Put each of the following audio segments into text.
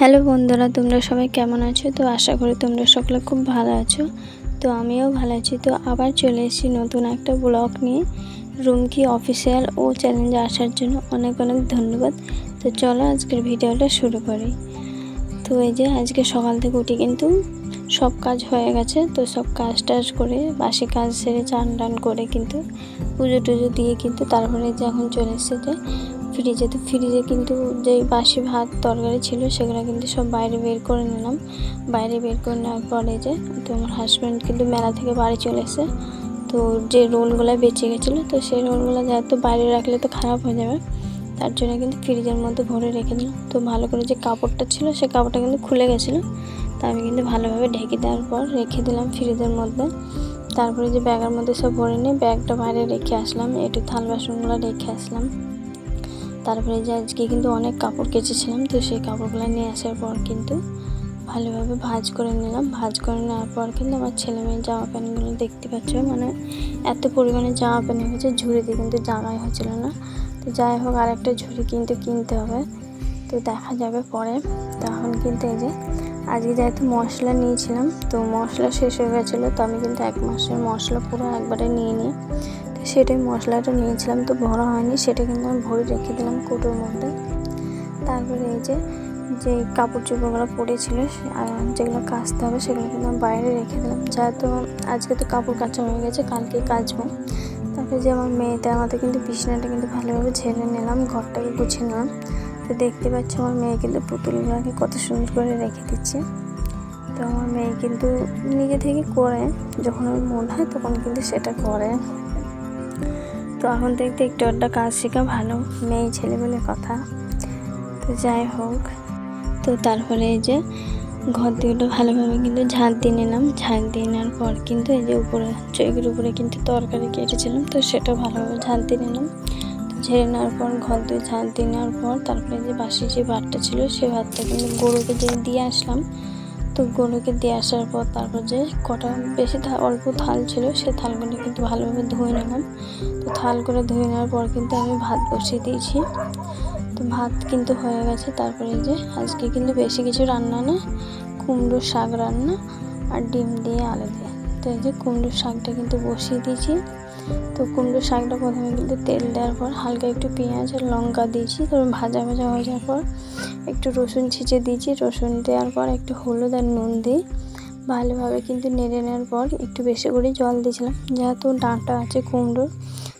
Hello বন্ধুরা, তোমরা সবাই কেমন আছো? তো আশা করি তোমরা সকলে খুব ভালো আছো। তো আমিও ভালো আছি। তো আবার চলে এসেছি নতুন একটা ব্লগ নিয়ে। রুমকি অফিসিয়াল ও চ্যালেঞ্জে আসার জন্য অনেক অনেক ধন্যবাদ। তো চলো আজকের ভিডিওটা শুরু করি। তো এই যে আজকে সকাল থেকে উঠে কিন্তু সব কাজ হয়ে গেছে। তো সব কাজ টাজ করে, বাসি কাজ সেরে চান টান করে কিন্তু পুজো টুজো দিয়ে কিন্তু তারপরে যে এখন চলে এসেছে ফ্রিজে, তো ফ্রিজে কিন্তু যে বাসি ভাত তরকারি ছিল সেগুলো কিন্তু সব বাইরে বের করে নিলাম। বাইরে বের করে নেওয়ার পরে যে তো আমার হাজব্যান্ড কিন্তু মেলা থেকে বাড়ি চলে এসে তো যে রোলগুলো বেঁচে গেছিল, তো সেই রোলগুলো যেহেতু বাইরে রাখলে তো খারাপ হয়ে যাবে, তার জন্য কিন্তু ফ্রিজের মধ্যে ভরে রেখে দিলাম। তো ভালো করে যে কাপড়টা ছিল সে কাপড়টা কিন্তু খুলে গেছিল। তা আমি কিন্তু ভালোভাবে ঢেকে দেওয়ার পর রেখে দিলাম ফ্রিজের মধ্যে। তারপরে যে ব্যাগের মধ্যে সব ভরে নিয়ে ব্যাগটা বাইরে রেখে আসলাম, একটু থাল বাসনগুলো রেখে আসলাম। তারপরে যে আজকে কিন্তু অনেক কাপড় কেচেছিলাম, তো সেই কাপড়গুলো নিয়ে আসার পর কিন্তু ভালোভাবে ভাজ করে নিলাম। ভাজ করে নেওয়ার পর কিন্তু আমার ছেলে মেয়ের জামা প্যান্টগুলো দেখতে পাচ্ছ? মানে এত পরিমাণে জামা প্যান্ট হয়েছে, ঝুড়িতে কিন্তু জামাই হচ্ছিল না। তো যাই হোক, আরেকটা ঝুড়ি কিন্তু কিনতে হবে। তো দেখা যাবে পরে। তখন কিন্তু এই যে আজকে যেহেতু মশলা নিয়েছিলাম, তো মশলা শেষ হয়ে গেছিল, তো আমি কিন্তু এক মাসের মশলা পুরো একবারে নিয়ে নিই। তো সেটাই মশলাটা নিয়েছিলাম, তো ভরা হয়নি, সেটা কিন্তু আমি ভরে রেখে দিলাম কোটোর মধ্যে। তারপরে এই যে যে কাপড় চোপড়গুলো পড়েছিল যেগুলো কাচতে হবে সেগুলো কিন্তু আমি বাইরে রেখে দিলাম। যেহেতু আজকে তো কাপড় কাচা হয়ে গেছে, কালকে কাচবো। তারপরে যে আমার মেয়েটা, আমাদের কিন্তু বিছানাটা কিন্তু ভালোভাবে ঝেড়ে নিলাম, ঘরটাকে গুছিয়ে নিলাম। তো দেখতে পাচ্ছ আমার মেয়ে কিন্তু পুতুলগুলোকে কত সুন্দর করে রেখে দিচ্ছে। তো আমার মেয়ে কিন্তু নিজে থেকে করে, যখন ওর মন হয় তখন কিন্তু সেটা করে। তো এখন দেখতে একটু, একটা কাজ শেখা ভালো, মেয়ে ছেলে বলে কথা। তো যাই হোক, তো তারপরে এই যে ঘর দিকটা ভালোভাবে কিন্তু ঝাঁট দিয়ে নিলাম। ঝাঁট দিয়ে নেওয়ার পর কিন্তু এই যে উপরে, চৈকের উপরে কিন্তু তরকারি কেটেছিলাম, তো সেটা ভালোভাবে ঝাঁট দিয়ে নিলাম। ঝেড়ে নেওয়ার পর ঘর দিয়ে ঝাঁট দিয়ে নেওয়ার পর, তারপরে যে বাসি যে ভাতটা ছিল সেই ভাতটা কিন্তু গরুকে যে দিয়ে আসলাম, তো গরুকে দিয়ে আসার পর তারপর যে কটা বেশি অল্প থাল ছিল, সে থালগুলো কিন্তু ভালোভাবে ধুয়ে নিলাম। তো থাল করে ধুয়ে নেওয়ার পর কিন্তু আমি ভাত বসিয়ে দিয়েছি। তো ভাত কিন্তু হয়ে গেছে, তারপরে যে আজকে কিন্তু বেশি কিছু রান্না না কুমড়োর শাক রান্না আর ডিম দিয়ে আলু দিয়ে। তো এই যে কুমড়োর শাকটা কিন্তু বসিয়ে দিয়েছি। তো কুমড়োর শাকটা প্রথমে কিন্তু তেল দেওয়ার পর হালকা একটু পেঁয়াজ আর লঙ্কা দিয়েছি। তারপর ভাজা ভাজা হয়ে যাওয়ার পর একটু রসুন ছিঁচে দিয়েছি। রসুন দেওয়ার পর একটু হলুদ আর নুন দিই। ভালোভাবে কিন্তু নেড়ে নেওয়ার পর একটু বেশি করে জল দিয়েছিলাম। যেহেতু ডাঁটা আছে কুমড়োর,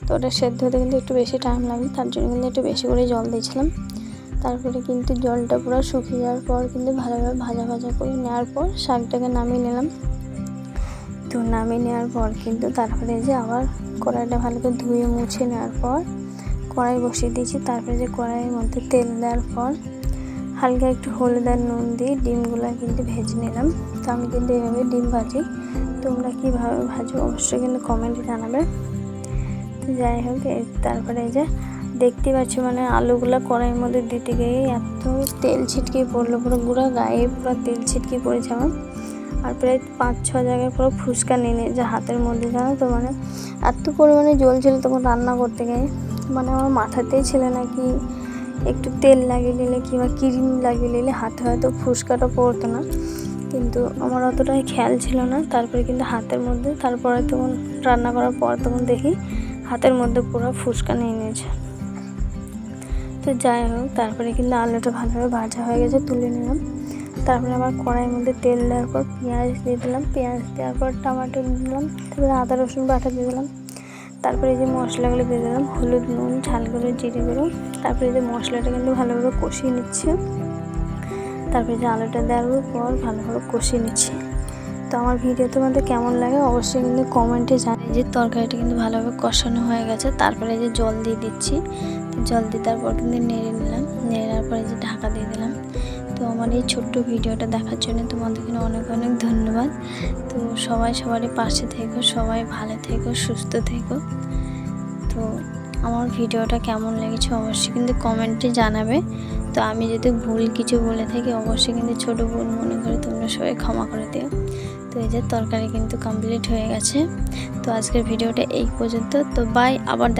তো ওটা সেদ্ধ হতে কিন্তু একটু বেশি টাইম লাগবে। তার জন্য কিন্তু একটু বেশি করে জল দিয়েছিলাম। তারপরে কিন্তু জলটা পুরো শুকিয়ে যাওয়ার পর কিন্তু ভালোভাবে ভাজা ভাজা করে নেওয়ার পর শাকটাকে নামিয়ে নিলাম। তো নামিয়ে নেওয়ার পর কিন্তু তারপরে যে আবার কড়াইটা ভালো করে ধুয়ে মুছে নেওয়ার পর কড়াই বসিয়ে দিয়েছি। তারপরে যে কড়াইয়ের মধ্যে তেল দেওয়ার পর হালকা একটু হলুদ আর নুন দিয়ে ডিমগুলো কিন্তু ভেজে নিলাম। তো আমি কিন্তু এভাবে ডিম ভাজি। তোমরা কীভাবে ভাজো অবশ্যই কিন্তু কমেন্টে জানাবে। তো যাই হোক তারপরে এই যে দেখতে পাচ্ছি মানে আলুগুলো কড়াইয়ের মধ্যে দিতে গিয়ে এত তেল ছিটকে পড়ল, পুরো গুঁড়া গায়ে পুরো তেল ছিটকে পড়েছে আমার। আর প্রায় পাঁচ, ছ জায়গায় পুরো ফুচকা নিয়ে যে হাতের মধ্যে, জানো তো? মানে এত পরিমাণে জল ছিল তখন রান্না করতে গিয়ে। মানে আমার মাথাতেই ছিল নাকি একটু তেল লাগিয়ে নিলে কিংবা ক্রিম লাগিয়ে নিলে হাতে হয়তো ফুচকাটা পড়তো না। কিন্তু আমার অতটাই খেয়াল ছিল না। তারপরে কিন্তু হাতের মধ্যে, তারপরে তখন রান্না করার পর তখন দেখি হাতের মধ্যে পুরো ফুচকা নিয়ে নিয়েছে। তো যাই হোক, তারপরে কিন্তু আলুটা ভালোভাবে ভাজা হয়ে গেছে, তুলে নিলাম। তারপরে আবার কড়াইয়ের মধ্যে তেল দেওয়ার পর পেঁয়াজ দিয়ে দিলাম। পেঁয়াজ দেওয়ার পর টমাটো দিলাম। তারপরে আদা, রসুন বাটা দিয়ে দিলাম। তারপরে যে মশলাগুলো দিয়ে দিলাম, হলুদ, নুন, ঝাল গুঁড়ো, জিরে গুঁড়ো। তারপরে যে মশলাটা কিন্তু ভালোভাবে কষিয়ে নিচ্ছে। তারপরে যে আলুটা দেওয়ার পর ভালোভাবে কষিয়ে নিচ্ছি। তো আমার ভিডিও তোমাদের কেমন লাগে অবশ্যই কিন্তু কমেন্টে জানাই। যে তরকারিটা কিন্তু ভালোভাবে কষানো হয়ে গেছে। তারপরে যে জল দিয়ে দিচ্ছি। তো জল দিয়ে তারপর কিন্তু নেড়ে নিলাম। নেড়ার পরে যে ঢাকা দিয়ে দিলাম। তো আমার এই ছোট্ট ভিডিওটা দেখার জন্য তোমাদেরকে অনেক অনেক ধন্যবাদ। তো সবাই সবারই পাশে থেকো, সবাই ভালো থেকো, সুস্থ থেকো। তো আমার ভিডিওটা কেমন লেগেছে অবশ্যই কিন্তু কমেন্টে জানাবে। তো আমি যদি ভুল কিছু বলে থাকি অবশ্যই কিন্তু ছোটো ভুল মনে করে তোমরা সবাই ক্ষমা করে দিও। তো এই যে তরকারি কিন্তু কমপ্লিট হয়ে গেছে। তো আজকের ভিডিওটা এই পর্যন্ত। তো বাই আবার